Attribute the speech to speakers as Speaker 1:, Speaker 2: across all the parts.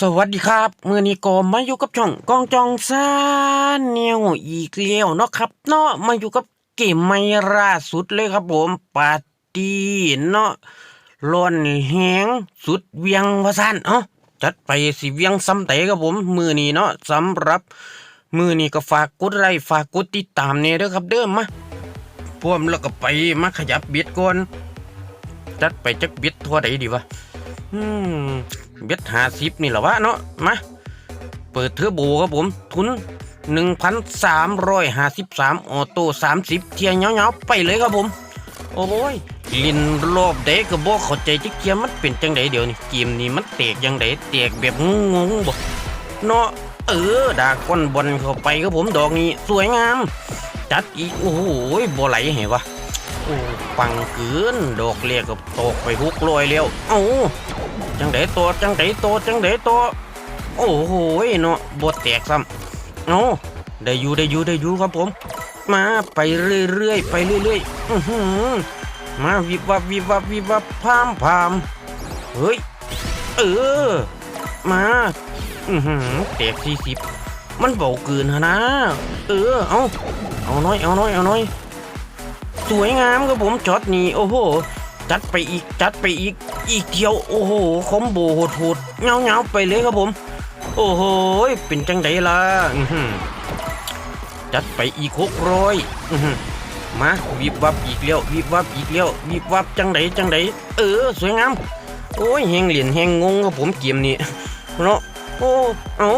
Speaker 1: สวัสดีครับมือนี้ก็มาอยู่กับช่องกองจองซาเนียวอีกแล้วเนาะครับเนาะมาอยู่กับเกมใหม่ล่าสุดเลยครับผมปาร์ตี้เนาะร้อนแหงสุดเวียงวาซานเอ้าจัดไปสิเวียงซ้ำเตะครับผมมือนี้เนาะสำหรับมือนี้ก็ฝากกดไลค์ฝากกดติดตามเนี่ยเด้อครับเด้อมาพวมแล้วก็ไปมาขยับเบียดก่อนจัดไปจักเบียดทั่วใดดีวะอืม เบ็ดหาสิบนี่แหละวะเนาะมาเปิดเทอร์โบครับผม ทุน 1,353 ออโต้30 เทียเงาๆไปเลยครับผม โอ้ยลินรอบเด็กก็บอกเข้าใจจิเกียมันเป็นจังไดเดี๋ยวนี้เกมนี้มันแตกยังไดแตกแบบงงๆบ่เนาะเออดาก้อนบอลเข้าไปครับผมดอกนี้สวยงาม จัดอีกโอ้โหบ่ไหลเหรอวะโอ้ปังเกินดอกเรียกก็ตกไปหุกลอยแล้วเอ้า จังไดตัวจังไดตัวจังไดตัวโอ้โหเนาะบดแตกซ้ำเอาได้อยู่ได้อยู่ได้อยู่ครับผม มาไปเรื่อยๆไปเรื่อยๆอือหือมาวิบวับวิบวับวิบวับพามพามเฮ้ยเออ มาอือหือแตกสี่สิบมันเบาเกินหะนะ เออเอาเอาน้อยเอาน้อยเอาน้อยสวยงามครับผมช็อตนี้โอ้โห จัดไปอีกจัดไปอีก อีกเดียวโอ้โหคอมโบโหดๆเงาเงาไปเลยครับผม โอ้โหเป็นจังไดล่ะจัดไปอีกหกร้อยมาวิบวับอีกแล้ววิบวับอีกแล้ววิบวับจังไดจังไดเออ สวยงามโอ้ยแหงเหรียญแหงงงครับผมเกมนี้เนาะโอ้เอา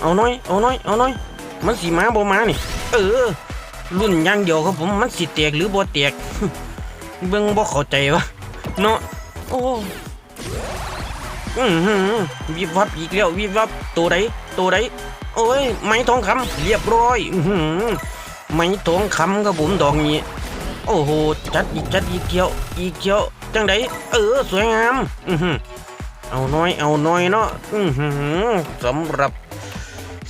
Speaker 1: เอาน้อยเอาน้อยเอาน้อย มันสีมาบ่มานี่ เออ รุ่นอยังเดียวครับผมมันสิแตกหรือบ่แตกเบิ่งบ่เข้าใจวะ เนาะโอ้อือหือวิบวับอีกแล้ววิบวับตัวใดตัวใดโอ้ยไม้ทองคำเรียบร้อยอือหือไม้ทองคำครับผมดอกนี้ โอ้โหจัดอีกจัดอีกเกี่ยวอีกเกี่ยวจังไดเออสวยงามอือหือเอาน้อยเอาน้อยเนาะอือหือสำหรับ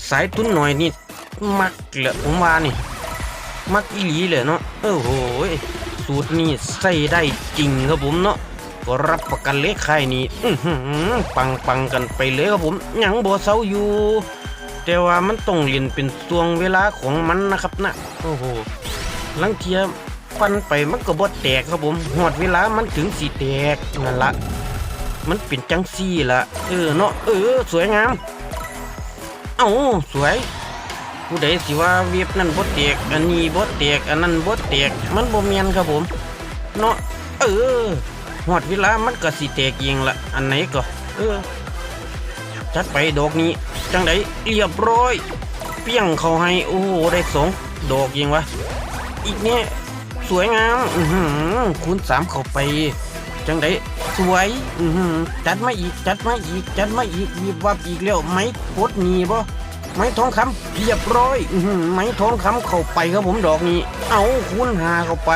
Speaker 1: สายทุนหน่อยนี่มักเหละผมว่านี่มักอีหลีเลยเนาะโอ้โหย สูตรนี้ใส่ได้จริงครับผมเนาะก็รับประกันเลขค่ายนี้ปังปังกันไปเลยครับผมยังบ่เซาอยู่ แต่ว่ามันต้องเรียนเป็นช่วงเวลาของมันนะครับนะโอ้โหลังเทียฟันไปมันก็บ่แตกครับผมหอดเวลามันถึงสีแตกนั่นละมันเป็นจังซี่ละเออเนาะเออ สวยงาม เอ้าสวย ผู้ใดสิว่าเวียบนั่นบดเตียกอันนี้บดเตียกอันนั้นบดเตียกมันบ่แม่นครับผม เนาะเออหอดเวลามันก็สิแตกเองละอันไหนก็เออจัดไปดอกนี้จังไดเรียบร้อย เปี้ยงเขาให้โอ้โหได้สองดอกเองวะอีกเนี่ยสวยงามอือหือคูณสามเข้าไปจังไดสวยอือหือจัดมาอีกจัดมาอีกจัดมาอีกวีบวับอีกแล้วไหมกดหนีบ่ ไม้ทองคำเรียบร้อยไม้ทองคำเข้าไปครับผมดอกนี้ เอาคูณหาเข้าไป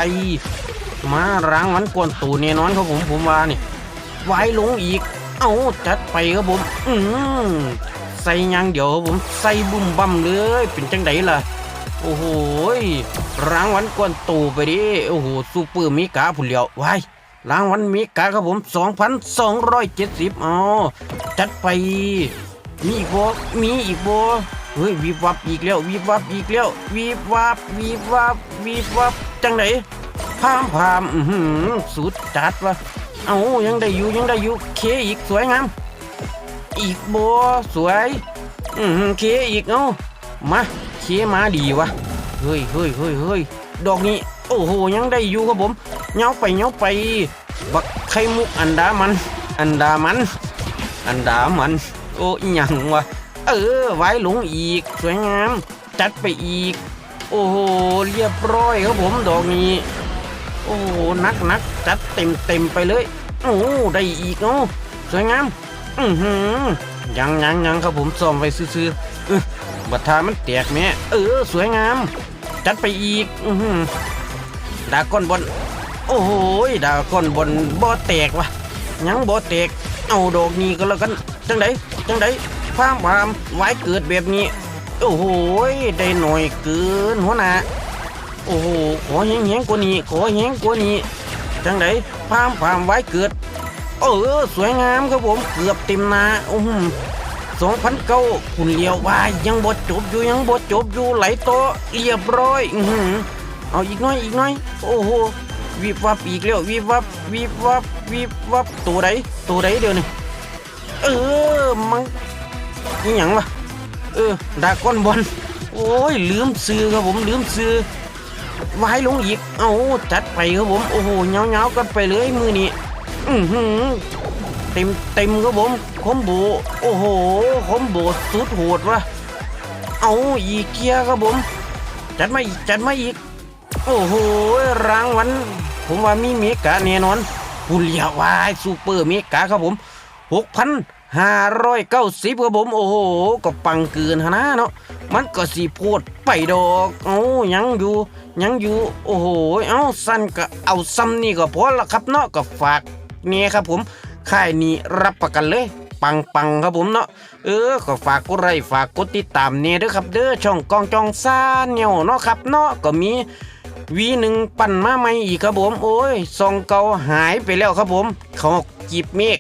Speaker 1: มาร้างมันกวนตูแน่นอนครับผมผมว่านี่ไว้ลงอีก เอาจัดไปครับผม อืมใส่ยางเดี๋ยวครับผมใส่บุ่มบั่มเลยเป็นจังไดล่ะโอ้โหรางวัลกวนตูไปดิ โอ้โหซูเปอร์มิกาผุนเหลียวว้ายรางวัลมิกาครับผม 2,270อ๋อจัดไป มีอีกบ่มีอีกบ่เฮ้ยวีบวับอีกแล้ววีบวับอีกแล้ววีบวับวีบวับวีบวับจังไดพามพามอือหือสุดจัดวะเอายังได้อยู่ยังได้อยู่เคอีกสวยงามอีกบ่สวยอือเคอีกเอามาเคมาดีวะเฮ้ยเฮ้ยเฮ้ยเฮ้ยดอกนี้โอ้โหยังได้อยู่ครับผมเงาไปเงาไปบักไข่มุกอันดามัน อันดามัน อันดามัน อ้หยังวะ เออ ไว้หลงอีก สวยงาม จัดไปอีก โอ้โห เรียบร้อยครับผมดอกนี้ โอ้โห นักนักจัดเต็มเต็มไปเลย โอ้ได้อีกเนาะสวยงาม อือหือยังยังยังครับผมซ่อมไว้ซื่อๆอื้อบัตรทามันแตกแม่เออ สวยงาม จัดไปอีก อือหือดาก้อนบอลโอ้โหดาก้อนบอลบ่แตกวะยังบ่แตกเอาดอกนี้ก็แล้วกัน จังไดจังไดพามพามไว้เกิดแบบนี้ โอ้โหได้หน่อยเกินหัวหน้าโอ้โหขอแห้งๆกว่านี้ขอแห้งกว่านี้จังไดพามพามไว้เกิดเออสวยงามครับผมเกือบเต็มนาโอ้โหสองพันเก้าคุณเลี้ยวว่ายังบดจบอยู่ยังบดจบอยู่ไหลโตเรียบร้อยอือเอาอีกหน้อยอีกหน้อย โอ้โหวิบวับอีกแล้ววิบวับวิบวับวิบวับตัวใดตัวใดเดี๋ยวนี้ เออมันนี่หยังวะเออดากอนบอลโอ้ยลืมซื้อครับผมลืมซื้อไว้ลงอีกเอาจัดไปครับผมโอ้โหเงาเงากันไปเลยมือนี้อือหือเต็มเต็มครับผมคอมโบโอ้โหคอมโบสุดโหดวะเอาอีกเกียครับผม จัดมาอีกจัดมาอีก โอ้โหรางวัลผมว่ามีเมกาแน่นอนบุเรียาวายซูเปอร์เมกาครับผม หกพันห้าร้อยเก้าสิบครับผมโอ้โหก็ปังเกินหนนะเนาะมันก็สีโพดไปดอกเอายังอยู่ยังอยู่โอ้โหเอ้าสั้นก็เอาซ้ำนี่ก็พอละครับเนาะก็ฝากเนี่ยครับผมค่ายนี้รับประกันเลยปังปังๆครับผมเนาะเออก็ฝากกดไลค์ฝากกดติดตามเนี่ยด้อครับเด้อช่องกองจองซ่าเนียเนาะครับเนาะก็มีวีหนึ่งปั่นมาใหม่อีกครับผมโอ้ยซองเก่าหายไปแล้วครับผมเขาจีบเมฆ